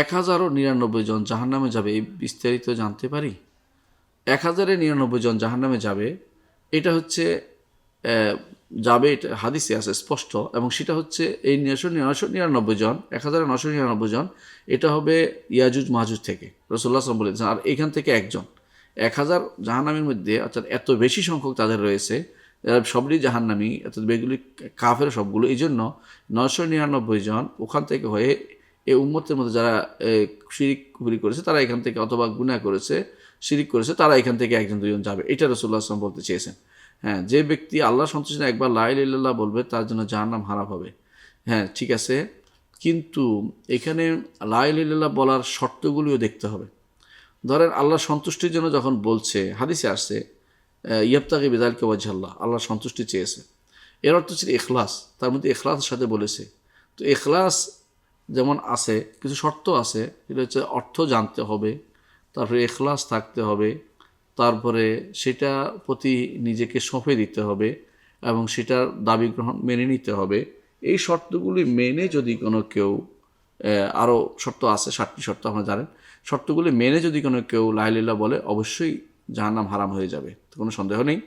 এক হাজারও নিরানব্বই জন জাহান্নামে যাবে, এই বিস্তারিত জানতে পারি? এক হাজারে নিরানব্বই জন জাহান্নামে যাবে, এটা হচ্ছে যাবে, এটা হাদিসে আছে, স্পষ্ট, এবং সেটা হচ্ছে এই নশো নশো নিরানব্বই জন, এক হাজার নশো নিরানব্বই জন, এটা হবে ইয়াজুজ মাহুজ থেকে রসুল্লাহ আসলাম বলেছেন আর এখান থেকে একজন। এক হাজার জাহান্নামের মধ্যে, অর্থাৎ এত বেশি সংখ্যক তাদের রয়েছে সবই জাহান্নামি, অর্থাৎ বেগুলি কাফের সবগুলো এই জন্য নশো নিরানব্বই জন ওখান থেকে হয়ে এই উম্মতের মধ্যে যারা শিরিক কুবরি করেছে, তারা এখান থেকে অথবা গুনাহ করেছে, শিরিক করেছে, তারা এখান থেকে একজন দুজন যাবে। এটা রসুল্লাহ আসলাম বলতে চেয়েছেন। হ্যাঁ যে ব্যক্তি আল্লাহ না একবার লাইল ইল্লাল্লাহ বলবে, তার জন্য যার নাম হারাপ হবে। হ্যাঁ ঠিক আছে? কিন্তু এখানে লাইল ইল্লাল্লাহ বলার শর্তগুলিও দেখতে হবে। ধরেন আল্লাহ সন্তুষ্টির জন্য যখন বলছে, হাদিসে আসছে ইয়াবতাকে বেদালকে ওয়াজাল্লাহ আল্লাহ সন্তুষ্টি চেয়েছে। এর অর্থ ছিল এখলাস তার মধ্যে এখলাসের সাথে বলেছে। তো এখলাস যেমন আছে, কিছু শর্ত আছে, সেটা হচ্ছে অর্থ জানতে হবে, তারপরে এখলাস থাকতে হবে, তারপরে সেটা প্রতি নিজেকে সঁপে দিতে হবে এবং সেটার দাবি গ্রহণ মেনে নিতে হবে। এই শর্তগুলি মেনে যদি কোনো কেউ আরও শর্ত আছে ষাটটি শর্ত আপনারা জানেন, শর্তগুলি মেনে যদি কোনো কেউ লাইলিল্লা বলে, অবশ্যই জাহান্নাম হারাম হয়ে যাবে, কোনো সন্দেহ নেই।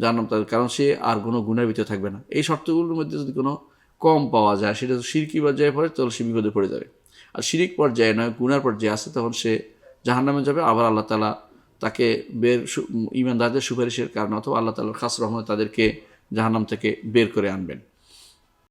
জাহান্নাম তার কারণ সে আর কোনো গুণের ভিতরে থাকবে না। এই শর্তগুলোর মধ্যে যদি কোনো কম পাওয়া যায় সেটা তো সিরকি পর্যায়ে পড়ে, তাহলে সে বিপদে পড়ে যাবে। আর শিরিক পর্যায়ে নয়, গুনার পর্যায়ে আসে তখন সে জাহান্নামে যাবে, আবার আল্লাহ তালা তাকে বের ইমানদারদের সুপারিশের কারণে অথবা আল্লাহ তালার খাস রহমত তাদেরকে জাহান্নাম থেকে বের করে আনবেন।